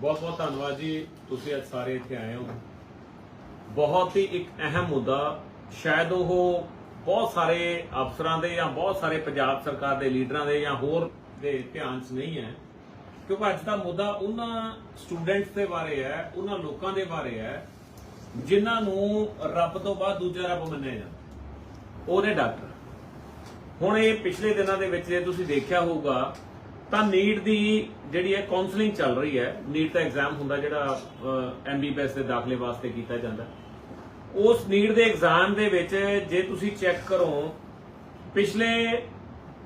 ਬਹੁਤ ਬਹੁਤ ਧੰਨਵਾਦ ਜੀ, ਤੁਸੀਂ ਅੱਜ ਸਾਰੇ ਇੱਥੇ ਆਏ ਹੋ। ਬਹੁਤ ਹੀ ਇੱਕ ਅਹਿਮ ਮੁੱਦਾ, ਸ਼ਾਇਦ ਉਹ ਬਹੁਤ ਸਾਰੇ ਅਫਸਰਾਂ ਦੇ ਜਾਂ ਬਹੁਤ ਸਾਰੇ ਪੰਜਾਬ ਸਰਕਾਰ ਦੇ ਲੀਡਰਾਂ ਦੇ ਜਾਂ ਹੋਰ ਦੇ ਧਿਆਨ 'ਚ ਨਹੀਂ ਹੈ। ਕਿਉਂਕਿ ਅੱਜ ਦਾ ਮੁੱਦਾ ਉਹਨਾਂ ਸਟੂਡੈਂਟਸ ਦੇ ਬਾਰੇ ਹੈ, ਉਹਨਾਂ ਲੋਕਾਂ ਦੇ ਬਾਰੇ ਹੈ, ਜਿਨ੍ਹਾਂ ਨੂੰ ਰੱਬ ਤੋਂ ਬਾਅਦ ਦੂਜਾ ਰੱਬ ਮੰਨਿਆ ਜਾਂਦਾ। ਉਹਨੇ ਡਾਕਟਰ। ਹੁਣ ਇਹ ਪਿਛਲੇ ਦਿਨਾਂ ਦੇ ਵਿੱਚ ਜੇ ਤੁਸੀਂ ਦੇਖਿਆ ਹੋਊਗਾ ਤਾਂ ਨੀਟ ਦੀ ਜਿਹੜੀ ਹੈ ਕਾਉਂਸਲਿੰਗ ਚੱਲ ਰਹੀ ਹੈ, ਨੀਟ ਦਾ ਐਗਜ਼ਾਮ ਹੁੰਦਾ ਜਿਹੜਾ ਐਮਬੀਬੀਐਸ ਦੇ ਦਾਖਲੇ ਵਾਸਤੇ ਕੀਤਾ ਜਾਂਦਾ। ਉਸ ਨੀਟ ਦੇ ਐਗਜ਼ਾਮ ਦੇ ਵਿੱਚ ਜੇ ਤੁਸੀਂ ਚੈੱਕ ਕਰੋ, ਪਿਛਲੇ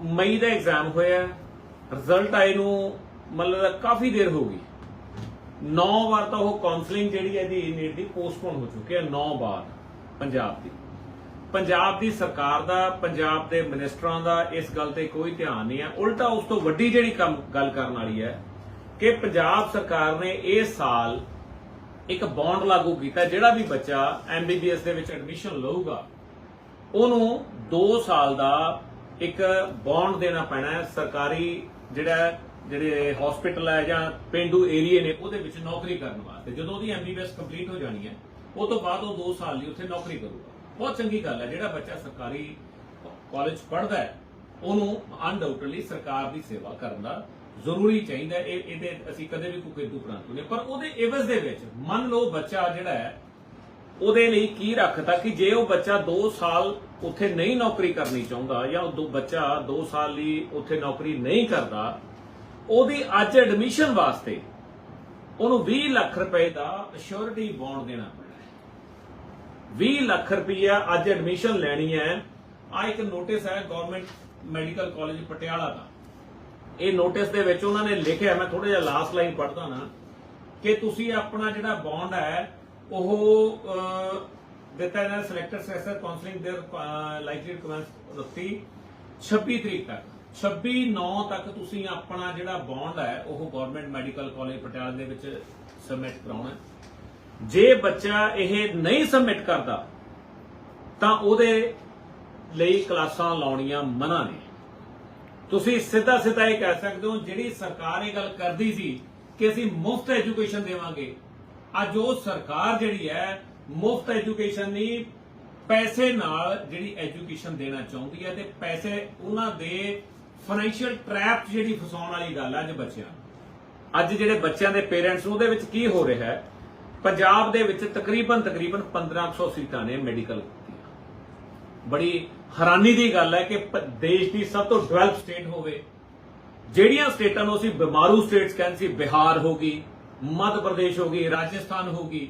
ਮਈ ਦਾ ਐਗਜ਼ਾਮ ਹੋਇਆ ਰਿਜ਼ਲਟ ਆਏ ਨੂੰ ਮਤਲਬ ਕਾਫੀ ਦੇਰ ਹੋ ਗਈ। 9 ਵਾਰ ਤਾਂ ਉਹ ਕਾਉਂਸਲਿੰਗ ਜਿਹੜੀ ਹੈ ਦੀ ਨੀਟ ਦੀ ਪੋਸਟਪੋਨ ਹੋ ਚੁੱਕੀ ਹੈ 9 ਵਾਰ ਪੰਜਾਬ ਦੀ। ਪੰਜਾਬ ਦੀ ਸਰਕਾਰ ਦਾ, ਪੰਜਾਬ ਦੇ ਮਿਨਿਸਟਰਾਂ ਦਾ ਇਸ ਗੱਲ ਤੇ ਕੋਈ ਧਿਆਨ ਨਹੀਂ ਹੈ। ਉਲਟਾ ਉਸ ਤੋਂ ਵੱਡੀ ਜਿਹੜੀ ਕੰਮ, ਗੱਲ ਕਰਨ ਵਾਲੀ ਹੈ ਕਿ ਪੰਜਾਬ ਸਰਕਾਰ ਨੇ ਇਸ ਸਾਲ ਇੱਕ ਬੌਂਡ ਲਾਗੂ ਕੀਤਾ, ਜਿਹੜਾ ਵੀ ਬੱਚਾ ਐਮਬੀਬੀਐਸ ਦੇ ਵਿੱਚ ਐਡਮਿਸ਼ਨ ਲਊਗਾ, ਉਹਨੂੰ 2 ਸਾਲ ਦਾ ਇੱਕ ਬੌਂਡ ਦੇਣਾ ਪੈਣਾ ਹੈ। ਸਰਕਾਰੀ ਜਿਹੜਾ ਜਿਹੜੇ ਹਸਪੀਟਲ ਹੈ ਜਾਂ ਪਿੰਡੂ ਏਰੀਏ ਨੇ, ਉਹਦੇ ਵਿੱਚ ਨੌਕਰੀ ਕਰਨ ਵਾਸਤੇ। ਜਦੋਂ ਉਹਦੀ ਐਮਬੀਬੀਐਸ ਕੰਪਲੀਟ ਹੋ ਜਾਣੀ ਹੈ, ਉਹ ਤੋਂ ਬਾਅਦ ਉਹ 2 ਸਾਲ ਲਈ ਉੱਥੇ ਨੌਕਰੀ ਕਰੂਗਾ। ਬਹੁਤ ਚੰਗੀ ਗੱਲ ਹੈ, ਜਿਹੜਾ ਬੱਚਾ ਸਰਕਾਰੀ ਕਾਲਜ ਪੜ੍ਹਦਾ ਹੈ, ਉਹਨੂੰ ਅਨਡਾਊਟਲੀ ਸਰਕਾਰ ਦੀ ਸੇਵਾ ਕਰਨ ਦਾ ਜ਼ਰੂਰੀ ਚਾਹੀਦਾ ਇਹ ਇਹਦੇ ਅਸੀਂ ਕਦੇ ਵੀ ਕੋਈ ਕਿੰਤੂ ਨਹੀਂ ਪਰ ਉਹਦੇ ਇਵਜ਼ ਦੇ ਵਿੱਚ ਮੰਨ ਲਓ ਬੱਚਾ ਜਿਹੜਾ ਹੈ, ਉਹਦੇ ਲਈ ਕੀ ਰੱਖਦਾ ਕਿ ਜੇ ਉਹ ਬੱਚਾ 2 ਸਾਲ ਉੱਥੇ ਨਹੀਂ ਨੌਕਰੀ ਕਰਨੀ ਚਾਹੁੰਦਾ ਜਾਂ ਉਹ ਦੋ ਬੱਚਾ 2 ਸਾਲ ਲਈ ਉੱਥੇ ਨੌਕਰੀ ਨਹੀਂ ਕਰਦਾ, ਉਹਦੀ ਅੱਜ ਐਡਮਿਸ਼ਨ ਵਾਸਤੇ ਉਹਨੂੰ 20 ਲੱਖ ਰੁਪਏ ਦਾ ਅਸ਼ੋਰਿਟੀ ਬੌਂਡ ਦੇਣਾ ਪੈਣਾ 20 ਲੱਖ ਰੁਪਈਆ ਅੱਜ ਐਡਮਿਸ਼ਨ ਲੈਣੀ ਹੈ। ਆ ਇੱਕ ਨੋਟਿਸ ਹੈ ਗਵਰਨਮੈਂਟ ਮੈਡੀਕਲ ਕਾਲਜ ਪਟਿਆਲਾ ਦਾ। ਇਹ ਨੋਟਿਸ ਦੇ ਵਿੱਚ ਉਹਨਾਂ ਨੇ ਲਿਖਿਆ, ਮੈਂ ਥੋੜਾ ਜਿਹਾ ਲਾਸਟ ਲਾਈਨ ਪੜ੍ਹਦਾ ਨਾ, ਕਿ ਤੁਸੀਂ ਆਪਣਾ ਜਿਹੜਾ ਬੌਂਡ ਹੈ, ਉਹ ਦਿੱਤਾ ਇਹਨਾਂ ਸਿਲੈਕਟਡ ਸੈਸਰ ਕਾਉਂਸਲਿੰਗ ਦੇ ਲਾਈਕਲੀ ਕਮੈਂਸ ਰੱਤੀ 26 ਤਰੀਕ ਤੱਕ 26 9 ਤੱਕ ਤੁਸੀਂ ਆਪਣਾ ਜਿਹੜਾ ਬੌਂਡ ਹੈ, ਉਹ ਗਵਰਨਮੈਂਟ ਮੈਡੀਕਲ ਕਾਲਜ ਪਟਿਆਲਾ ਦੇ ਵਿੱਚ ਸਬਮਿਟ ਕਰਾਉਣਾ ਹੈ। ਜੇ ਬੱਚਾ ਇਹ ਨਹੀਂ ਸਬਮਿਟ ਕਰਦਾ, ਤਾਂ ਉਹਦੇ ਲਈ ਕਲਾਸਾਂ ਲਾਉਣੀਆਂ ਮਨਾ ਨੇ। ਤੁਸੀਂ ਸਿੱਧਾ ਸਿੱਧਾ ਇਹ ਕਹਿ ਸਕਦੇ ਹੋ, ਜਿਹੜੀ ਸਰਕਾਰ ਇਹ ਗੱਲ ਕਰਦੀ ਸੀ ਕਿ ਅਸੀਂ ਮੁਫਤ ਐਜੂਕੇਸ਼ਨ ਦੇਵਾਂਗੇ, ਅੱਜ ਉਹ ਸਰਕਾਰ ਜਿਹੜੀ ਹੈ, ਮੁਫਤ ਐਜੂਕੇਸ਼ਨ ਨਹੀਂ, ਪੈਸੇ ਨਾਲ ਜਿਹੜੀ ਐਜੂਕੇਸ਼ਨ ਦੇਣਾ ਚਾਹੁੰਦੀ ਹੈ ਤੇ ਪੈਸੇ ਉਹਨਾਂ ਦੇ ਫਾਈਨੈਂਸ਼ੀਅਲ ਟ੍ਰੈਪ ਜਿਹੜੀ ਫਸਾਉਣ ਵਾਲੀ ਗੱਲ ਹੈ ਅੱਜ ਬੱਚਿਆਂ ਅੱਜ ਜਿਹੜੇ ਬੱਚਿਆਂ ਦੇ ਪੇਰੈਂਟਸ ਨੂੰ, ਉਹਦੇ ਵਿੱਚ ਕੀ ਹੋ ਰਿਹਾ ਹੈ? ਪੰਜਾਬ ਦੇ ਵਿੱਚ ਤਕਰੀਬਨ ਤਕਰੀਬਨ 1500 ਸੀਟਾਂ ਨੇ ਮੈਡੀਕਲ ਬੜੀ ਹੈਰਾਨੀ ਦੀ ਗੱਲ ਹੈ ਕਿ ਦੇਸ਼ ਦੀ ਸਭ ਤੋਂ ਡਿਵੈਲਪ ਸਟੇਟ ਹੋਵੇ, ਜਿਹੜੀਆਂ ਸਟੇਟਾਂ ਨੂੰ ਅਸੀਂ ਬਿਮਾਰੂ ਸਟੇਟਸ ਕਹਿੰਦੇ ਸੀ, ਬਿਹਾਰ ਹੋ ਗਈ, ਮੱਧ ਪ੍ਰਦੇਸ਼ ਹੋ ਗਈ, ਰਾਜਸਥਾਨ ਹੋ ਗਈ,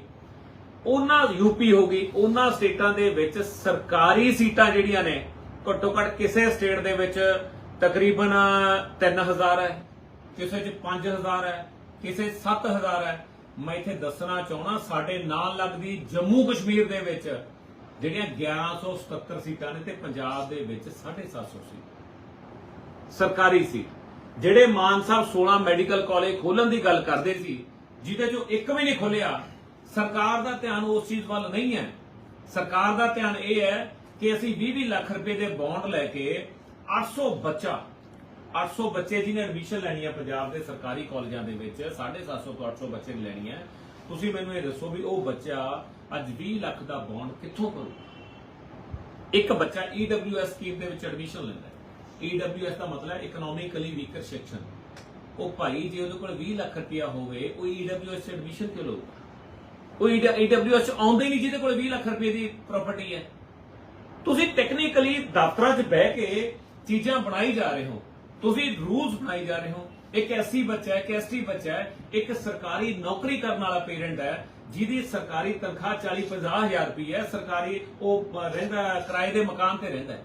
ਉਹਨਾਂ ਯੂਪੀ ਹੋ ਗਈ, ਉਹਨਾਂ ਸਟੇਟਾਂ ਦੇ ਵਿੱਚ ਸਰਕਾਰੀ ਸੀਟਾਂ ਜਿਹੜੀਆਂ ਨੇ ਘੱਟੋ ਘੱਟ ਕਿਸੇ ਸਟੇਟ ਦੇ ਵਿੱਚ ਤਕਰੀਬਨ 3000 ਹੈ, ਕਿਸੇ 'ਚ 5000 ਹੈ, ਕਿਸੇ 7000 ਹੈ ਮੈਂ ਇੱਥੇ ਦੱਸਣਾ ਚਾਹਣਾ ਸਾਡੇ ਨਾਲ ਲੱਗਦੀ ਜੰਮੂ ਕਸ਼ਮੀਰ ਦੇ ਵਿੱਚ ਜਿਹੜੀਆਂ 1177 ਸੀਟਾਂ ਨੇ ਤੇ ਪੰਜਾਬ ਦੇ ਵਿੱਚ 750 ਸੀਟ। ਸਰਕਾਰੀ ਸੀਟ। ਜਿਹੜੇ ਮਾਨ ਸਾਹਿਬ 16 ਮੈਡੀਕਲ ਕਾਲਜ ਖੋਲਣ ਦੀ ਗੱਲ ਕਰਦੇ ਸੀ, ਜਿਹਦੇ ਚੋਂ ਇੱਕ ਵੀ ਨਹੀਂ ਖੋਲਿਆ ਸਰਕਾਰ ਦਾ ਧਿਆਨ ਉਸ ਚੀਜ਼ ਵੱਲ ਨਹੀਂ ਹੈ। ਸਰਕਾਰ ਦਾ ਧਿਆਨ ਇਹ ਹੈ ਕਿ ਅਸੀਂ 20 ਲੱਖ ਰੁਪਏ ਦੇ ਬੌਂਡ ਲੈ ਕੇ 800 ਬੱਚਾ 800 ਬੱਚੇ ਜਿਹਨੇ ਐਡਮਿਸ਼ਨ ਲੈਣੀ ਹੈ ਪੰਜਾਬ ਦੇ ਸਰਕਾਰੀ ਕਾਲਜਾਂ ਦੇ ਵਿੱਚ 750 ਤੋਂ 800 ਬੱਚੇ ਨੇ ਲੈਣੀ ਹੈ ਤੁਸੀਂ ਮੈਨੂੰ ਇਹ ਦੱਸੋ ਵੀ ਉਹ ਬੱਚਾ ਅੱਜ 20 ਲੱਖ ਦਾ ਬੌਂਡ ਕਿੱਥੋਂ ਕਰੂਗਾ ਇੱਕ ਬੱਚਾ EWS ਸਕੀਮ ਦੇ ਵਿੱਚ ਐਡਮਿਸ਼ਨ ਲੈਂਦਾ ਹੈ। EWS ਦਾ ਮਤਲਬ ਹੈ ਇਕਨੋਮਿਕਲੀ ਵੀਕਰ ਸੈਕਸ਼ਨ ਉਹ ਭਾਈ ਜੇ ਉਹਦੇ ਕੋਲ 20 ਲੱਖ ਰੁਪਇਆ ਹੋਵੇ, ਉਹ EWS ਚ ਐਡਮਿਸ਼ਨ ਕਿਉਂ ਲਊਗਾ? ਉਹ EWS ਆਉਂਦੇ ਨਹੀਂ ਜਿਹਦੇ ਕੋਲ 20 ਲੱਖ ਰੁਪਏ ਦੀ ਪ੍ਰਾਪਰਟੀ ਹੈ। ਤੁਸੀਂ ਟੈਕਨੀਕਲੀ ਦਫ਼ਤਰਾਂ 'ਚ ਬਹਿ ਕੇ ਚੀਜ਼ਾਂ ਬਣਾਈ ਜਾ ਰਹੇ ਹੋ। ਤੁਸੀਂ ਰੂਲਸ ਬਣਾਈ ਜਾ ਰਹੇ ਹੋ। ਇੱਕ ਐਸਸੀ ਬੱਚਾ ਹੈ, ਇੱਕ ਐਸਟੀ ਬੱਚਾ ਹੈ, ਇੱਕ ਸਰਕਾਰੀ ਨੌਕਰੀ ਕਰਨ ਵਾਲਾ ਪੇਰੈਂਟ ਹੈ, ਜਿਹਦੀ ਸਰਕਾਰੀ ਤਨਖਾਹ 40 ਹਜ਼ਾਰ ਰੁਪਏ ਹੈ, ਸਰਕਾਰੀ ਉਹ ਰਹਿੰਦਾ ਕਿਰਾਏ ਦੇ ਮਕਾਨ ਤੇ ਰਹਿੰਦਾ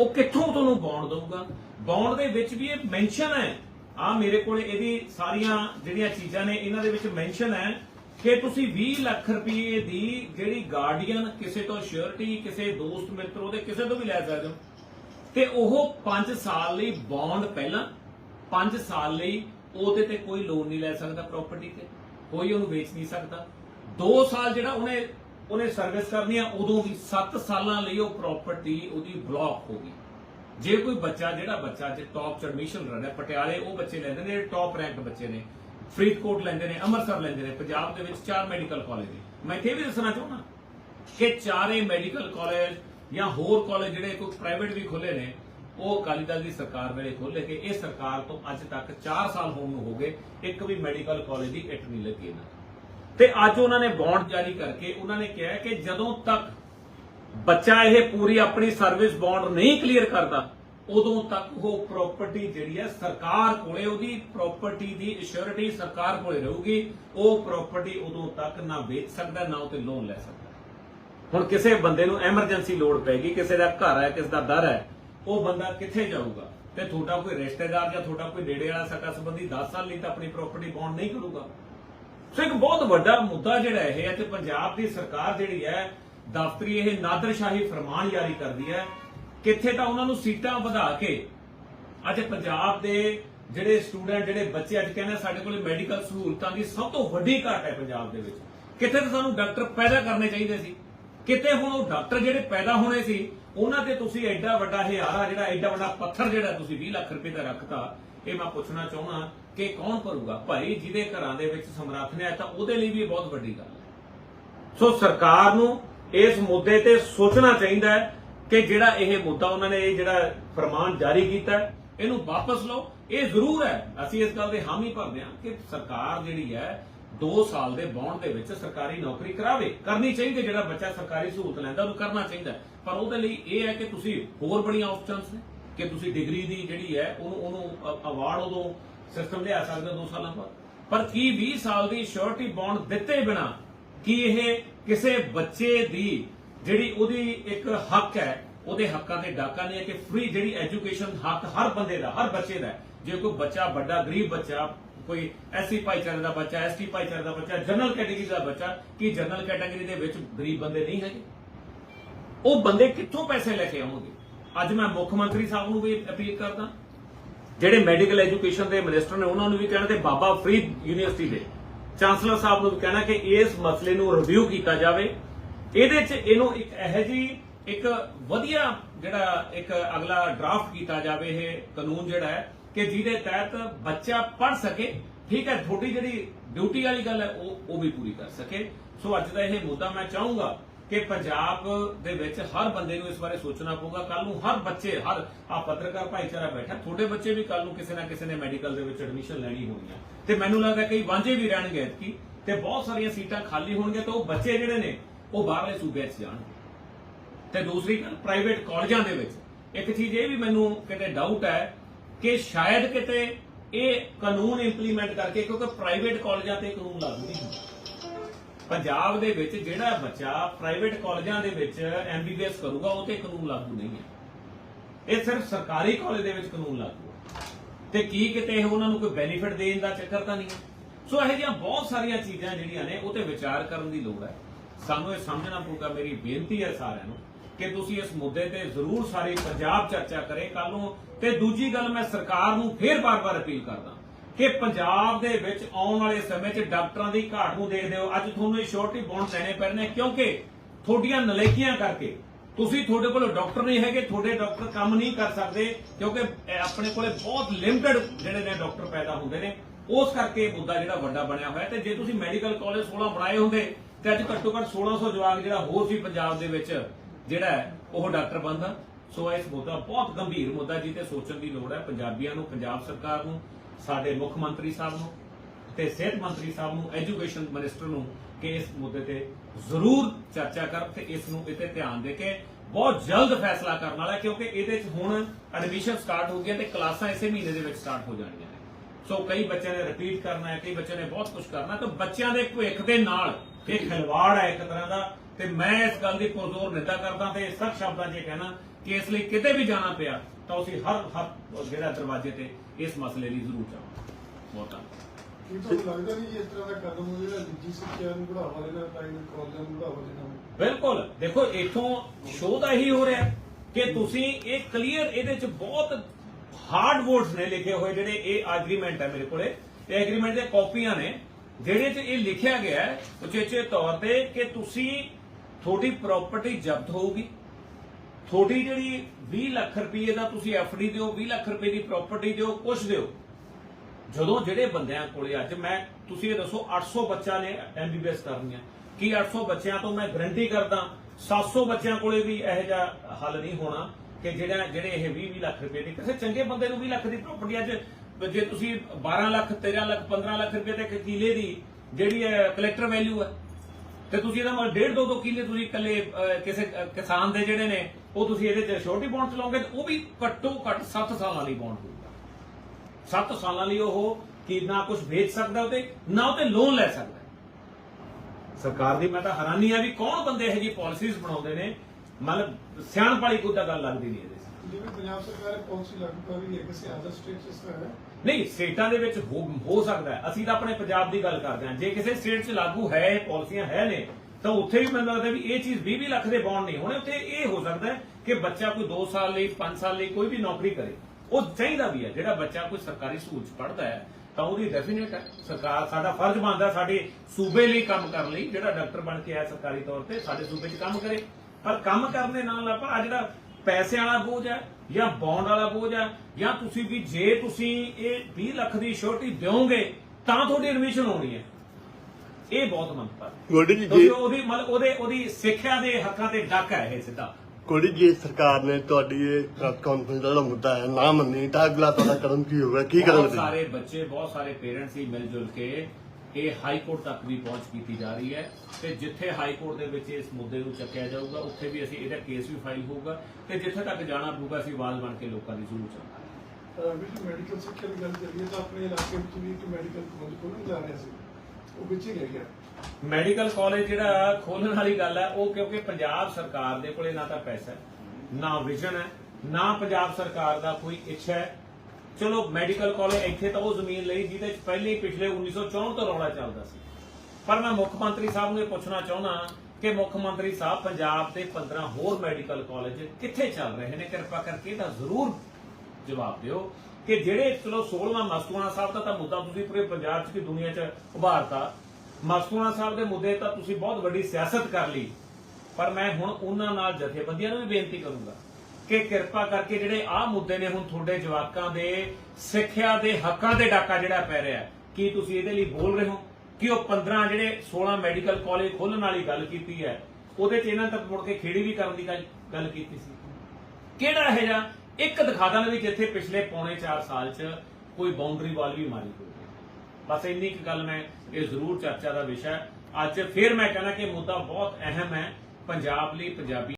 ਉਹ ਕਿੱਥੋਂ ਤੁਹਾਨੂੰ ਬੌਂਡ ਦਊਗਾ? ਬੌਂਡ ਦੇ ਵਿੱਚ ਵੀ ਇਹ ਮੈਂਸ਼ਨ ਹੈ। ਆ ਮੇਰੇ ਕੋਲ ਇਹਦੀ ਸਾਰੀਆਂ ਜਿਹੜੀਆਂ ਚੀਜ਼ਾਂ ਨੇ, ਇਹਨਾਂ ਦੇ ਵਿੱਚ ਮੈਂਸ਼ਨ ਹੈ ਕਿ ਤੁਸੀਂ 20 ਲੱਖ ਰੁਪਏ ਦੀ ਜਿਹੜੀ ਗਾਰਡੀਅਨ ਕਿਸੇ ਤੋਂ ਸ਼ਿਓਰਿਟੀ ਕਿਸੇ ਦੋਸਤ ਮਿੱਤਰ, ਉਹਦੇ ਕਿਸੇ ਤੋਂ ਵੀ ਲੈ ਸਕਦੇ ਹੋ। ਤੇ ਉਹ 5 ਸਾਲ ਲਈ ਬੌਂਡ ਪਹਿਲਾਂ 5 ਸਾਲ ਲਈ ਉਹਦੇ ਤੇ ਕੋਈ ਲੋਨ ਨਹੀਂ ਲੈ ਸਕਦਾ ਪ੍ਰਾਪਰਟੀ ਤੇ, ਕੋਈ ਉਹਨੂੰ ਵੇਚ ਨਹੀਂ ਸਕਦਾ। 2 ਸਾਲ ਜਿਹੜਾ ਉਹਨੇ ਉਹਨੇ ਸਰਵਿਸ ਕਰਨੀ ਆ, ਉਦੋਂ ਵੀ 7 ਸਾਲਾਂ ਲਈ ਉਹ ਪ੍ਰਾਪਰਟੀ ਉਹਦੀ ਬਲੌਕ ਹੋ ਗਈ। ਜੇ ਕੋਈ ਬੱਚਾ, ਜਿਹੜਾ ਬੱਚਾ ਅੱਜ ਟੌਪ ਚ ਐਡਮਿਸ਼ਨ ਲੈਣਾ ਪਟਿਆਲੇ, ਉਹ ਬੱਚੇ ਲੈਂਦੇ ਨੇ ਜਿਹੜੇ ਟੌਪ ਰੈਂਕ ਬੱਚੇ ਨੇ, ਫਰੀਦਕੋਟ ਲੈਂਦੇ ਨੇ, ਅੰਮ੍ਰਿਤਸਰ ਲੈਂਦੇ ਨੇ, ਪੰਜਾਬ ਦੇ ਵਿੱਚ ਚਾਰ ਮੈਡੀਕਲ ਕਾਲਜ ਨੇ। ਮੈਂ ਇੱਥੇ ਵੀ ਦੱਸਣਾ ਚਾਹੁੰਦਾ ਕਿ ਚਾਰੇ ਮੈਡੀਕਲ ਕਾਲਜ ਜਾਂ ਹੋਰ ਕਾਲਜ ਜਿਹੜੇ ਕੋਈ ਪ੍ਰਾਈਵੇਟ ਵੀ ਖੋਲੇ ਨੇ, ਉਹ ਅਕਾਲੀ ਦਲ ਦੀ ਸਰਕਾਰ ਵੇਲੇ ਖੋਲੇ ਕਿ ਇਹ ਸਰਕਾਰ ਤੋਂ ਅੱਜ ਤੱਕ 4 ਸਾਲ ਹੋਣ ਨੂੰ ਹੋ ਗਏ, ਇੱਕ ਵੀ ਮੈਡੀਕਲ ਕਾਲਜ ਦੀ ਇੱਟ ਨਹੀਂ ਲੱਗੀ ਇਹਨਾਂ ਨੂੰ। ਤੇ ਅੱਜ ਉਹਨਾਂ ਨੇ ਬੌਂਡ ਜਾਰੀ ਕਰਕੇ ਉਹਨਾਂ ਨੇ ਕਿਹਾ ਕਿ ਜਦੋਂ ਤੱਕ ਬੱਚਾ ਇਹ ਪੂਰੀ ਆਪਣੀ ਸਰਵਿਸ ਬੌਂਡ ਨਹੀਂ ਕਲੀਅਰ ਕਰਦਾ, ਉਦੋਂ ਤੱਕ ਉਹ ਪ੍ਰਾਪਰਟੀ ਜਿਹੜੀ ਹੈ ਸਰਕਾਰ ਕੋਲੇ ਉਹਦੀ ਪ੍ਰਾਪਰਟੀ ਦੀ ਅਸ਼ੋਰਿਟੀ ਸਰਕਾਰ ਕੋਲੇ ਰਹੂਗੀ, ਉਹ ਪ੍ਰਾਪਰਟੀ ਉਦੋਂ ਤੱਕ ਨਾ ਵੇਚ ਸਕਦਾ, ਨਾ ਉਤੇ ਲੋਨ ਲੈ ਸਕਦਾ ਹੁਣ ਕਿਸੇ ਬੰਦੇ ਨੂੰ ਐਮਰਜੈਂਸੀ ਲੋੜ ਪੈਗੀ, ਕਿਸੇ ਦਾ ਘਰ ਹੈ, ਕਿਸੇ ਦਾ ਦਰ ਹੈ, ਉਹ ਬੰਦਾ ਕਿੱਥੇ ਜਾਊਗਾ? ਤੇ ਤੁਹਾਡਾ ਕੋਈ ਰਿਸ਼ਤੇਦਾਰ ਜਾਂ ਤੁਹਾਡਾ ਕੋਈ ਨੇੜੇ ਵਾਲਾ ਸਕਾ ਸੰਬੰਧੀ 10 ਸਾਲ ਲਈ ਤਾਂ ਆਪਣੀ ਪ੍ਰਾਪਰਟੀ ਬੌਂਡ ਨਹੀਂ ਕਰੂਗਾ। ਸੋ ਇੱਕ ਬਹੁਤ ਵੱਡਾ ਮੁੱਦਾ ਜਿਹੜਾ ਇਹ ਹੈ ਕਿ ਪੰਜਾਬ ਦੀ ਸਰਕਾਰ ਜਿਹੜੀ ਹੈ, ਦਫ਼ਤਰੀ ਇਹ ਨਾਦਰਸ਼ਾਹੀ ਫਰਮਾਨ ਜਾਰੀ ਕਰਦੀ ਹੈ, ਕਿੱਥੇ ਤਾਂ ਉਹਨਾਂ ਨੂੰ ਸੀਟਾਂ ਵਧਾ ਕੇ ਅੱਜ ਪੰਜਾਬ ਦੇ ਜਿਹੜੇ ਸਟੂਡੈਂਟ, ਜਿਹੜੇ ਬੱਚੇ ਅੱਜ ਕਹਿੰਦੇ ਸਾਡੇ ਕੋਲ ਮੈਡੀਕਲ ਸਹੂਲਤਾਂ ਦੀ ਸਭ ਤੋਂ ਵੱਡੀ ਘਾਟ ਹੈ ਪੰਜਾਬ ਦੇ ਵਿੱਚ। ਕਿੱਥੇ ਤਾਂ ਸਾਨੂੰ ਡਾਕਟਰ ਪੈਦਾ ਕਰਨੇ ਚਾਹੀਦੇ ਸੀ? ਕਿਤੇ ਹੁਣ ਉਹ ਡਾਕਟਰ ਜਿਹੜੇ ਪੈਦਾ ਹੋਣੇ ਸੀ, ਉਹਨਾਂ ਤੇ ਤੁਸੀਂ ਐਡਾ ਵੱਡਾ ਹਿਆਰਾ ਜਿਹੜਾ ਐਡਾ ਵੱਡਾ ਪੱਥਰ ਜਿਹੜਾ ਤੁਸੀਂ 20 ਲੱਖ ਰੁਪਏ ਦਾ ਰੱਖਤਾ, ਇਹ ਮੈਂ ਪੁੱਛਣਾ ਚਾਹੁੰਦਾ ਕਿ ਕੌਣ ਕਰੂਗਾ ਭਾਈ ਜਿਹਦੇ ਘਰਾਂ ਦੇ ਵਿੱਚ ਸਮਰੱਥ ਨੇ, ਤਾਂ ਉਹਦੇ ਲਈ ਵੀ ਬਹੁਤ ਵੱਡੀ ਗੱਲ ਹੈ ਸੋ ਸਰਕਾਰ ਨੂੰ ਇਸ ਮੁੱਦੇ ਤੇ ਸੋਚਣਾ ਚਾਹੀਦਾ ਹੈ ਕਿ ਜਿਹੜਾ ਇਹ ਮੁੱਦਾ ਉਹਨਾਂ ਨੇ, ਇਹ ਜਿਹੜਾ ਫਰਮਾਨ ਜਾਰੀ ਕੀਤਾ ਇਹਨੂੰ ਵਾਪਸ ਲਓ। ਇਹ ਜ਼ਰੂਰ ਹੈ, ਅਸੀਂ ਇਸ ਗੱਲ ਦੇ ਹਾਮੀ ਭਰਦੇ ਹਾਂ ਕਿ ਸਰਕਾਰ ਜਿਹੜੀ ਹੈ 2 ਸਾਲ ਦੇ ਬੌਂਡ ਦੇ ਵਿੱਚ ਸਰਕਾਰੀ ਨੌਕਰੀ ਕਰਾਵੇ। ਕਰਨੀ ਚਾਹੀਦੀ ਜਿਹੜਾ ਬੱਚਾ ਸਰਕਾਰੀ ਸਹੂਲਤ ਲੈਂਦਾ, ਉਹਨੂੰ ਕਰਨਾ ਚਾਹੀਦਾ ਪਰ ਉਹਦੇ ਲਈ ਇਹ ਹੈ ਕਿ ਤੁਸੀਂ ਹੋਰ ਬੜੀਆਂ ਆਪਸ਼ਨਸ ਨੇ। ਕਿ ਤੁਸੀਂ ਡਿਗਰੀ ਦੀ ਜਿਹੜੀ ਹੈ, ਉਹਨੂੰ ਉਹਨੂੰ ਅਵਾਰਡ ਉਦੋਂ ਸਿਸਟਮ ਲਿਆ ਸਕਦੇ 2 ਸਾਲਾਂ ਬਾਅਦ। ਪਰ ਕੀ 20 ਸਾਲ ਦੀ ਸ਼ੋਰਟੀ ਬੌਂਡ ਦਿੱਤੇ ਬਿਨਾ ਕੀ ਇਹ ਕਿਸੇ ਬੱਚੇ ਦੀ ਜਿਹੜੀ ਉਹਦੀ ਇੱਕ ਹੱਕ ਹੈ, ਉਹਦੇ ਹੱਕਾਂ ਤੇ ਡਾਕਾ ਨਹੀਂ ਹੈ ਕਿ ਫ੍ਰੀ ਜਿਹੜੀ ਐਜੂਕੇਸ਼ਨ ਹੱਕ ਹਰ ਬੰਦੇ ਦਾ, ਹਰ ਬੱਚੇ ਦਾ ਜੇ ਕੋਈ ਬੱਚਾ ਵੱਡਾ, ਗਰੀਬ ਬੱਚਾ ਕੋਈ ਐਸਸੀ ਭਾਈਚਾਰੇ ਦਾ ਬੱਚਾ, ਐਸਟੀ ਭਾਈਚਾਰੇ ਦਾ ਬੱਚਾ, ਜਨਰਲ ਕੈਟਾਗਰੀ ਦਾ ਬੱਚਾ, ਕੀ ਜਨਰਲ ਕੈਟਾਗਰੀ ਦੇ ਵਿੱਚ ਗਰੀਬ ਬੰਦੇ ਨਹੀਂ ਹੈਗੇ? ਉਹ ਬੰਦੇ ਕਿੱਥੋਂ ਪੈਸੇ ਲੈ ਕੇ ਆਉਣਗੇ? ਅੱਜ ਮੈਂ ਮੁੱਖ ਮੰਤਰੀ ਸਾਹਿਬ ਨੂੰ ਵੀ ਅਪੀਲ ਕਰਦਾ। ਜਿਹੜੇ ਮੈਡੀਕਲ ਐਜੂਕੇਸ਼ਨ ਦੇ ਮਿਨਿਸਟਰ ਨੇ, ਉਹਨਾਂ ਨੂੰ ਵੀ ਕਹਿਣਾ ਤੇ ਬਾਬਾ ਫਰੀਦ ਯੂਨੀਵਰਸਿਟੀ ਦੇ ਚਾਂਸਲਰ ਸਾਹਿਬ ਨੂੰ ਵੀ ਕਹਿਣਾ ਕਿ ਇਸ ਮਸਲੇ ਨੂੰ ਰਿਵਿਊ ਕੀਤਾ ਜਾਵੇ। ਇਹਦੇ 'ਚ ਇਹਨੂੰ ਇੱਕ ਇਹੋ ਜੀ ਇੱਕ ਵਧੀਆ ਜਿਹੜਾ ਇੱਕ ਅਗਲਾ ਡਰਾਫਟ ਕੀਤਾ ਜਾਵੇ, ਇਹ ਕਾਨੂੰਨ ਜਿਹੜਾ ਹੈ ਕਿ ਜਿਹਦੇ ਤਹਿਤ ਬੱਚਾ ਪੜ ਸਕੇ, ਠੀਕ ਹੈ, ਤੁਹਾਡੀ ਜਿਹੜੀ ਡਿਊਟੀ ਵਾਲੀ ਗੱਲ ਹੈ, ਉਹ ਉਹ ਵੀ ਪੂਰੀ ਕਰ ਸਕੇ। ਸੋ ਅੱਜ ਦਾ ਇਹ ਮੁੱਦਾ ਮੈਂ ਚਾਹੂੰਗਾ ਕਿ ਪੰਜਾਬ ਦੇ ਵਿੱਚ ਹਰ ਬੰਦੇ ਨੂੰ ਇਸ ਬਾਰੇ ਸੋਚਣਾ ਪਊਗਾ। ਕੱਲ ਨੂੰ ਹਰ ਬੱਚੇ, ਹਰ ਆ ਪੱਤਰਕਾਰ ਭਾਈਚਾਰਾ ਬੈਠਾ, ਤੁਹਾਡੇ ਬੱਚੇ ਵੀ ਕੱਲ ਨੂੰ ਕਿਸੇ ਨਾ ਕਿਸੇ ਨੇ ਮੈਡੀਕਲ ਦੇ ਵਿੱਚ ਐਡਮਿਸ਼ਨ ਲੈਣੀ ਹੋਣੀ ਹੈ ਤੇ ਮੈਨੂੰ ਲੱਗਦਾ ਕਈ ਵਾਂਝੇ ਵੀ ਰਹਿਣਗੇ ਐਤਕੀ, ਤੇ ਬਹੁਤ ਸਾਰੀਆਂ ਸੀਟਾਂ ਖਾਲੀ ਹੋਣਗੀਆਂ ਤਾਂ ਉਹ ਬੱਚੇ ਜਿਹੜੇ ਨੇ, ਉਹ ਬਾਹਰਲੇ ਸੂਬਿਆਂ 'ਚ ਜਾਣਗੇ। ਤੇ ਦੂਸਰੀ ਗੱਲ, ਪ੍ਰਾਈਵੇਟ ਕਾਲਜਾਂ ਦੇ ਵਿੱਚ। ਇੱਕ ਚੀਜ਼ ਇਹ ਵੀ ਮੈਨੂੰ ਕਿਤੇ ਡਾਊਟ ਹੈ ਕਿ ਸ਼ਾਇਦ ਕਿਤੇ ਇਹ ਕਾਨੂੰਨ ਇੰਪਲੀਮੈਂਟ ਕਰਕੇ, ਕਿਉਂਕਿ ਪ੍ਰਾਈਵੇਟ ਕਾਲਜਾਂ ਤੇ ਕਾਨੂੰਨ ਲਾਗੂ ਨਹੀਂ ਹੁੰਦਾ। ਪੰਜਾਬ ਦੇ ਵਿੱਚ ਜਿਹੜਾ ਬੱਚਾ ਪ੍ਰਾਈਵੇਟ ਕਾਲਜਾਂ ਦੇ ਵਿੱਚ ਐਮਬੀਬੀਐਸ ਕਰੂਗਾ, ਉਹ ਤੇ ਕਾਨੂੰਨ ਲਾਗੂ ਨਹੀਂ ਹੈ। ਇਹ ਸਿਰਫ ਸਰਕਾਰੀ ਕਾਲਜ ਦੇ ਵਿੱਚ ਕਾਨੂੰਨ ਲਾਗੂ ਹੈ। ਤੇ ਕੀ ਕਿਤੇ ਉਹਨਾਂ ਨੂੰ ਕੋਈ ਬੈਨੀਫਿਟ ਦੇਣ ਦਾ ਚੱਕਰ ਤਾਂ ਨਹੀਂ ਹੈ? ਸੋ ਇਹੋ ਜਿਹੀਆਂ ਬਹੁਤ ਸਾਰੀਆਂ ਚੀਜ਼ਾਂ ਜਿਹੜੀਆਂ ਨੇ, ਉਹ ਤੇ ਵਿਚਾਰ ਕਰਨ ਦੀ ਲੋੜ ਹੈ। ਸਾਨੂੰ ਇਹ ਸਮਝਣਾ ਪਊਗਾ, ਮੇਰੀ ਬੇਨਤੀ ਹੈ ਸਾਰਿਆਂ ਨੂੰ, ਕਿ ਤੁਸੀਂ ਇਸ ਮੁੱਦੇ ਤੇ ਜ਼ਰੂਰ ਸਾਰੀ ਪੰਜਾਬ ਚਰਚਾ ਕਰੇ। ਕੱਲ ਨੂੰ ਤੇ ਦੂਜੀ ਗੱਲ ਮੈਂ ਸਰਕਾਰ ਨੂੰ ਫੇਰ ਬਾਰ-ਬਾਰ ਅਪੀਲ ਕਰਦਾ ਕਿ ਪੰਜਾਬ ਦੇ ਵਿੱਚ ਆਉਣ ਵਾਲੇ ਸਮੇਂ 'ਚ ਡਾਕਟਰਾਂ ਦੀ ਘਾਟ ਨੂੰ ਦੇਖਦੇ ਹੋ ਅੱਜ ਤੁਹਾਨੂੰ ਇਹ ਸ਼ੋਰਟੀ ਬੌਂਡ ਲੈਣੇ ਪੈਣੇ ਕਿਉਂਕਿ ਤੁਹਾਡੀਆਂ ਨਲਾਇਕੀਆਂ ਕਰਕੇ ਤੁਸੀਂ ਤੁਹਾਡੇ ਕੋਲ ਡਾਕਟਰ ਨਹੀਂ ਹੈਗੇ, ਤੁਹਾਡੇ ਡਾਕਟਰ ਕੰਮ ਨਹੀਂ ਕਰ ਸਕਦੇ ਕਿਉਂਕਿ ਆਪਣੇ ਕੋਲੇ ਬਹੁਤ ਲਿਮਟਿਡ ਜਿਹੜੇ ਨੇ ਡਾਕਟਰ ਪੈਦਾ ਹੁੰਦੇ ਨੇ। ਉਸ ਕਰਕੇ ਇਹ ਮੁੱਦਾ ਜਿਹੜਾ ਵੱਡਾ ਬਣਿਆ ਹੋਇਆ ਤੇ ਜੇ ਤੁਸੀਂ ਮੈਡੀਕਲ ਕਾਲਜ 16 ਬਣਾਏ ਹੁੰਦੇ ਤੇ ਅੱਜ ਘੱਟੋ ਘੱਟ 1600 ਜਵਾਕ ਜਿਹੜਾ ਹੋਰ ਸੀ ਪੰਜਾਬ ਦੇ ਵਿੱਚ ਜਿਹੜਾ ਉਹ ਡਾਕਟਰ ਬਣਦਾ। ਸੋ ਇਸ ਮੁੱਦਾ ਬਹੁਤ ਗੰਭੀਰ ਮੁੱਦਾ ਜੀ ਸੋਚਣ ਦੀ ਲੋੜ ਹੈ। ਪੰਜਾਬੀਆਂ ਨੂੰ, ਪੰਜਾਬ ਸਰਕਾਰ ਨੂੰ, ਸਾਡੇ ਮੁੱਖ ਮੰਤਰੀ ਸਾਹਿਬ ਨੂੰ ਤੇ ਸਿਹਤ ਮੰਤਰੀ ਸਾਹਿਬ ਨੂੰ, ਐਜੂਕੇਸ਼ਨ ਮਿਨਿਸਟਰ ਨੂੰ ਕਿ ਇਸ ਮੁੱਦੇ ਤੇ ਜ਼ਰੂਰ ਚਰਚਾ ਕਰ ਤੇ ਇਸ ਨੂੰ ਇਤੇ ਧਿਆਨ ਦੇ ਕੇ ਬਹੁਤ ਜਲਦ ਫੈਸਲਾ ਕਰਨ ਵਾਲਾ ਕਿਉਂਕਿ ਇਹਦੇ 'ਚ ਹੁਣ ਐਡਮਿਸ਼ਨ ਸਟਾਰਟ ਹੋ ਗਿਆ ਤੇ ਕਲਾਸਾਂ ਇਸੇ ਮਹੀਨੇ ਦੇ ਵਿੱਚ ਸਟਾਰਟ ਹੋ ਜਾਣੀਆਂ ਸੋ ਕਈ ਬੱਚਿਆਂ ਨੇ ਰਿਪੀਟ ਕਰਨਾ ਹੈ, ਕਈ ਬੱਚਿਆਂ ਨੇ ਬਹੁਤ ਕੁਝ ਕਰਨਾ ਤਾਂ ਬੱਚਿਆਂ ਦੇ ਭਵਿੱਖ ਦੇ ਨਾਲ ਇਹ ਖਿਲਵਾੜ ਹੈ ਇੱਕ ਤਰ੍ਹਾਂ ਦਾ ਤੇ ਮੈਂ ਇਸ ਗੱਲ ਦੀ ਪੁਰਜ਼ੋਰ ਨਿੰਦਾ ਕਰਦਾ ਤੇ ਸਖਤ ਸ਼ਬਦਾਂ 'ਚ ਇਹ ਕਹਿਣਾ ਕਿ ਇਸ ਲਈ ਕਿਤੇ ਵੀ ਜਾਣਾ ਪਿਆ ਤਾਂ ਅਸੀਂ ਹਰ ਹਰ ਜਿਹੜਾ ਦਰਵਾਜ਼ੇ ਤੇ ਇਸ ਮਸਲੇ ਲਈ ਜ਼ਰੂਰ ਜਾਵਾਂਗੇ। ਬਹੁਤ ਧੰਨਵਾਦ। ਕੀ ਤੁਹਾਨੂੰ ਲੱਗਦਾ ਨਹੀਂ ਜੀ ਇਸ ਤਰ੍ਹਾਂ ਦਾ ਕਦਮ ਜਿਹੜਾ ਨਿੱਜੀ ਸਿੱਖਿਆ ਨੂੰ ਬੜਾਵਾ ਦੇਣਾ ਪ੍ਰਾਈਵੇਟ ਕਾਲਜਾਂ ਨੂੰ ਬੜਾਵਾ ਦੇਣਾ ਬਿਲਕੁਲ। ਦੇਖੋ ਇਥੋਂ ਦਾ ਇਹੀ ਹੋ ਰਿਹਾ ਕਿ ਤੁਸੀਂ ਇਹ ਕਲੀਅਰ ਇਹਦੇ ਚ ਬਹੁਤ ਹਾਰਡ ਵਰਡਸ ਨੇ ਲਿਖੇ ਹੋਏ ਜਿਹੜੇ ਇਹ ਐਗਰੀਮੈਂਟ ਹੈ ਮੇਰੇ ਕੋਲੇ। ਇਹ ਐਗਰੀਮੈਂਟ ਦੀਆਂ ਕਾਪੀਆਂ ਨੇ ਜਿਹੜੇ ਚ ਇਹ ਲਿਖਿਆ ਗਿਆ ਹੈ ਉਚੇਚੇ ਤੌਰ ਤੇ ਕਿ ਤੁਸੀਂ ਤੁਹਾਡੀ ਪ੍ਰਾਪਰਟੀ ਜ਼ਬਤ ਹੋਊਗੀ। ਤੁਹਾਡੀ ਜਿਹੜੀ 20 ਲੱਖ ਰੁਪਏ ਦਾ ਤੁਸੀਂ ਐਫਡੀ ਦਿਓ 20 ਲੱਖ ਰੁਪਏ ਦੀ ਪ੍ਰਾਪਰਟੀ ਦਿਓ, ਕੁਛ ਦਿਓ। ਜਦੋਂ ਜਿਹੜੇ ਬੰਦਿਆਂ ਕੋਲੇ ਅੱਜ ਮੈਂ, ਤੁਸੀਂ ਇਹ ਦੱਸੋ 800 ਬੱਚਾ ਨੇ ਐਮਬੀਬੀਐਸ ਕਰਨੀ ਹੈ ਕੀ 800 ਬੱਚਿਆਂ ਤੋਂ ਮੈਂ ਗਰੰਟੀ ਕਰਦਾ? 700 ਬੱਚਿਆਂ ਕੋਲੇ ਵੀ ਇਹੋ ਜਿਹਾ ਹੱਲ ਨਹੀਂ ਹੋਣਾ ਕਿ ਜਿਹੜਾ, ਜਿਹੜੇ ਇਹ 20 20 ਲੱਖ ਰੁਪਏ ਦੀ ਕਿਸੇ ਚੰਗੇ ਬੰਦੇ ਨੂੰ 20 ਲੱਖ ਦੀ ਪ੍ਰਾਪਰਟੀ ਅੱਜ ਜੇ ਤੁਸੀਂ 12 ਲੱਖ 13 ਲੱਖ 15 ਲੱਖ ਰੁਪਏ ਤੇ ਕਿਲੇ ਦੀ ਜਿਹੜੀ ਕਲੈਕਟਰ ਵੈਲਿਊ ਹੈ, ਤੇ ਤੁਸੀਂ ਇਹਦਾ ਮਤਲਬ ਡੇਢ ਦੋ ਦੋ ਕਿਲੇ ਤੁਸੀਂ ਇਕੱਲੇ ਕਿਸੇ ਕਿਸਾਨ ਦੇ ਜਿਹੜੇ ਨੇ ਉਹ ਤੁਸੀਂ ਇਹਦੇ ਚ ਛੋਟੀ ਬੌਂਡ ਚਲਾਓਗੇ ਤੇ ਉਹ ਵੀ ਘੱਟੋ ਘੱਟ 7 ਸਾਲਾਂ ਲਈ ਬੌਂਡ ਹੋਊਗਾ। 7 ਸਾਲਾਂ ਲਈ ਉਹ ਕੀ ਨਾ ਕੁਝ ਵੇਚ ਸਕਦਾ ਤੇ ਨਾ ਉਹ ਤੇ ਲੋਨ ਲੈ ਸਕਦਾ। ਸਰਕਾਰ ਦੀ ਮੈਂ ਤਾਂ ਹੈਰਾਨੀ ਆ ਵੀ ਕੌਣ ਬੰਦੇ ਇਹੋ ਜਿਹੀ ਪਾਲਿਸੀਜ਼ ਬਣਾਉਂਦੇ ਨੇ? ਮਤਲਬ ਸਿਆਣਪ ਵਾਲੀ ਕੋਈ ਤਾਂ ਗੱਲ ਲੱਗਦੀ ਨਹੀਂ ਇਹਦੇ। ਜਿਵੇਂ ਪੰਜਾਬ ਸਰਕਾਰ ਇਹ ਪਾਲਿਸੀ ਲਾਗੂ ਕਰ ਰਹੀ ਹੈ ਕਿਸੇ ਅਦਰ ਸਟੇਟ ਇਸ ਤਰ੍ਹਾਂ ਹੈ। ਨਹੀਂ ਸਟੇਟਾਂ ਦੇ ਵਿੱਚ ਹੋ ਸਕਦਾ ਅਸੀਂ ਤਾਂ ਆਪਣੇ ਪੰਜਾਬ ਦੀ ਗੱਲ ਕਰਦੇ ਹਾਂ। ਜੇ ਕਿਸੇ ਸਟੇਟ 'ਚ ਲਾਗੂ ਹੈ ਇਹ ਪਾਲਿਸੀਆਂ ਹੈ ਨੇ ਤਾਂ ਉੱਥੇ ਵੀ ਮੈਨੂੰ ਲੱਗਦਾ ਵੀ ਇਹ ਚੀਜ਼ 20 ਲੱਖ ਦੇ ਬੌਂਡ ਨਹੀਂ। ਹੋਣੇ ਉੱਥੇ ਇਹ ਹੋ ਸਕਦਾ ਕਿ ਬੱਚਾ ਕੋਈ 2 ਸਾਲ ਲਈ 5 ਸਾਲ ਲਈ ਕੋਈ ਵੀ ਨੌਕਰੀ ਕਰੇ। ਉਹ ਚਾਹੀਦਾ ਵੀ ਹੈ, ਜਿਹੜਾ ਬੱਚਾ ਕੋਈ ਸਰਕਾਰੀ ਸਕੂਲ 'ਚ ਪੜ੍ਹਦਾ ਹੈ, ਤਾਂ ਉਹਦੀ ਡੈਫੀਨੇਟ ਹੈ। ਸਰਕਾਰ, ਸਾਡਾ ਫਰਜ਼ ਬਣਦਾ ਸਾਡੇ ਸੂਬੇ ਲਈ ਕੰਮ ਕਰਨ ਲਈ, ਜਿਹੜਾ ਡਾਕਟਰ ਬਣ ਕੇ ਆਇਆ ਸਰਕਾਰੀ ਤੌਰ ਤੇ, ਸਾਡੇ ਸੂਬੇ 'ਚ ਕੰਮ ਕਰੇ। ਪਰ ਕੰਮ ਕਰਨ ਦੇ ਨਾਲ ਆਪਾਂ ਆ ਜਿਹੜਾ ਪੈਸੇ ਵਾਲਾ ਬੋਝ ਹੈ ਜਾਂ ਬੌਂਡ ਵਾਲਾ ਬੋਝ ਹੈ, ਜਾਂ ਤੁਸੀਂ ਵੀ ਜੇ ਤੁਸੀਂ ਇਹ 20 ਲੱਖ ਦੀ ਸ਼ੋਰਟੀ ਦਿਓਗੇ, ਤਾਂ ਤੁਹਾਡੀ ਐਡਮਿਸ਼ਨ ਹੋਣੀ ਹੈ। ਇਹ ਬਹੁਤ ਗੋਲਡੀ ਜੀ ਕਿਉਂਕਿ ਜੇ ਉਹਦੀ ਮਤਲਬ ਉਹਦੇ ਉਹਦੀ ਸਿੱਖਿਆ ਦੇ ਹੱਕਾਂ ਤੇ ਡੱਕ ਹੈ ਇਹ ਸਿੱਧਾ। ਗੋਲਡੀ ਜੀ ਸਰਕਾਰ ਨੇ ਤੁਹਾਡੀ ਇਹ ਪ੍ਰੈਸ ਕਾਨਫਰੰਸ ਦਾ ਜਿਹੜਾ ਮੁੱਦਾ ਹੈ ਨਾ ਮੰਨੀ ਤਾਂ ਅਗਲਾ ਤੁਹਾਡਾ ਕਦਮ ਕੀ ਹੋਗਾ ਕੀ ਬਹੁਤ ਕਰੋਗੇ ਸਾਰੇ ਬੱਚੇ ਬਹੁਤ ਸਾਰੇ ਪੇਰੈਂਟਸ ਹੀ ਮਿਲ ਜੁਲ ਕੇ ਇਹ ਹਾਈ ਕੋਰਟ ਤੱਕ ਵੀ ਪਹੁੰਚ ਕੀਤੀ ਜਾ ਰਹੀ ਹੈ ਤੇ ਜਿੱਥੇ ਹਾਈ ਕੋਰਟ ਦੇ ਵਿੱਚ ਇਸ ਮੁੱਦੇ ਨੂੰ ਚੱਕਿਆ ਜਾਊਗਾ ਉੱਥੇ ਵੀ ਅਸੀਂ ਇਹਦਾ ਕੇਸ ਵੀ ਫਾਈਲ ਹੋਊਗਾ ਤੇ ਜਿੱਥੇ ਤੱਕ ਜਾਣਾ ਪਊਗਾ ਅਸੀਂ ਆਵਾਜ਼ ਬਣ ਕੇ ਲੋਕਾਂ ਦੀ ਜ਼ਰੂਰ ਚੱਲਾਂਗੇ ਅਹ ਵੀ ਜੀ ਮੈਡੀਕਲ ਸਿੱਖਿਆ ਦੀ ਗੱਲ ਕਰੀਏ ਤਾਂ ਆਪਣੇ ਇਲਾਕੇ ਵਿੱਚ ਵੀ ਇੱਕ ਮੈਡੀਕਲ ਕਾਲਜ ਖੋਲ੍ਹਣ ਜਾ ਰਿਹਾ ਸੀ। ਉਹ ਵਿੱਚ ਹੀ ਰਹਿ ਗਿਆ। ਮੈਡੀਕਲ ਕਾਲਜ ਜਿਹੜਾ ਖੋਲਣ ਵਾਲੀ ਗੱਲ ਹੈ, ਉਹ ਕਿਉਂਕਿ ਪੰਜਾਬ ਸਰਕਾਰ ਦੇ ਕੋਲੇ ਨਾ ਤਾਂ ਪੈਸਾ ਹੈ, ਨਾ ਵਿਜ਼ਨ ਹੈ, ਨਾ ਪੰਜਾਬ ਸਰਕਾਰ ਦਾ ਕੋਈ ਇੱਛਾ ਹੈ। ਚਲੋ, ਮੈਡੀਕਲ ਕਾਲਜ ਇੱਥੇ ਤਾਂ ਉਹ ਜ਼ਮੀਨ ਲਈ ਜਿਹਦੇ ਚ ਪਹਿਲੇ ਹੀ ਪਿਛਲੇ 1964 ਤੋਂ ਰੌਲਾ ਚੱਲਦਾ ਸੀ। ਪਰ ਮੈਂ ਮੁੱਖ ਮੰਤਰੀ ਸਾਹਿਬ ਨੂੰ ਇਹ ਪੁੱਛਣਾ ਚਾਹੁੰਦਾ ਕਿ ਮੁੱਖ ਮੰਤਰੀ ਸਾਹਿਬ ਪੰਜਾਬ ਦੇ 15 ਹੋਰ ਮੈਡੀਕਲ ਕਾਲਜ ਕਿੱਥੇ ਚੱਲ ਰਹੇ ਨੇ? ਕਿਰਪਾ ਕਰਕੇ ਤਾਂ ਜ਼ਰੂਰ ਜਵਾਬ ਦਿਓ। ਕਿ ਜਿਹੜੇ ਚਲੋ 16ਵਾਂ ਮਸਤੂਆਣਾ ਸਾਹਿਬ ਦਾ ਤਾਂ ਮੁੱਦਾ ਤੁਸੀਂ ਪੂਰੇ ਪੰਜਾਬ 'ਚ ਕੀ ਦੁਨੀਆ 'ਚ ਉਭਾਰਤਾ। ਮਸਤੂਆਣਾ ਸਾਹਿਬ ਦੇ ਮੁੱਦੇ ਤਾਂ ਤੁਸੀਂ ਬਹੁਤ ਵੱਡੀ ਸਿਆਸਤ ਕਰ ਲਈ। ਪਰ ਮੈਂ ਹੁਣ ਉਹਨਾਂ ਨਾਲ ਜਥੇਬੰਦੀਆਂ ਨੂੰ ਵੀ ਬੇਨਤੀ ਕਰੂੰਗਾ ਕਿ ਕਿਰਪਾ ਕਰਕੇ ਜਿਹੜੇ ਆਹ ਮੁੱਦੇ ਨੇ ਹੁਣ ਤੁਹਾਡੇ ਜਵਾਕਾਂ ਦੇ, ਸਿੱਖਿਆ ਦੇ ਹੱਕਾਂ ਦੇ ਡਾਕਾ ਜਿਹੜਾ ਪੈ ਰਿਹਾ ਕੀ ਤੁਸੀਂ ਇਹਦੇ ਲਈ ਬੋਲ ਰਹੇ ਹੋ? ਕਿ ਉਹ 15 ਜਿਹੜੇ 16 ਮੈਡੀਕਲ ਕਾਲਜ ਖੋਲਣ ਵਾਲੀ ਗੱਲ ਕੀਤੀ ਹੈ, ਉਹਦੇ 'ਚ ਇਹਨਾਂ ਤੱਕ ਮੁੜ ਕੇ ਖੇੜੀ ਵੀ ਕਰਨ ਦੀ ਗੱਲ ਗੱਲ ਕੀਤੀ ਸੀ। ਕਿਹੜਾ ਇਹ ਜਿਹਾ ਇੱਕ ਦਿਖਾ ਦਾਂ ਵੀ ਜਿੱਥੇ ਪਿਛਲੇ ਪੌਣੇ 4 ਸਾਲ 'ਚ ਕੋਈ ਬਾਉਂਡਰੀ ਵਾਲ ਵੀ ਮਾਰੀ ਹੋਵੇ ਬਸ ਇੰਨੀ ਕੁ ਗੱਲ ਮੈਂ ਇਹ ਜ਼ਰੂਰ ਚਰਚਾ ਦਾ ਵਿਸ਼ਾ ਅੱਜ ਫਿਰ ਮੈਂ ਕਹਿੰਦਾ ਕਿ ਮੁੱਦਾ ਬਹੁਤ ਅਹਿਮ ਹੈ। ਪੰਜਾਬ ਲਈ ਪੰਜਾਬੀ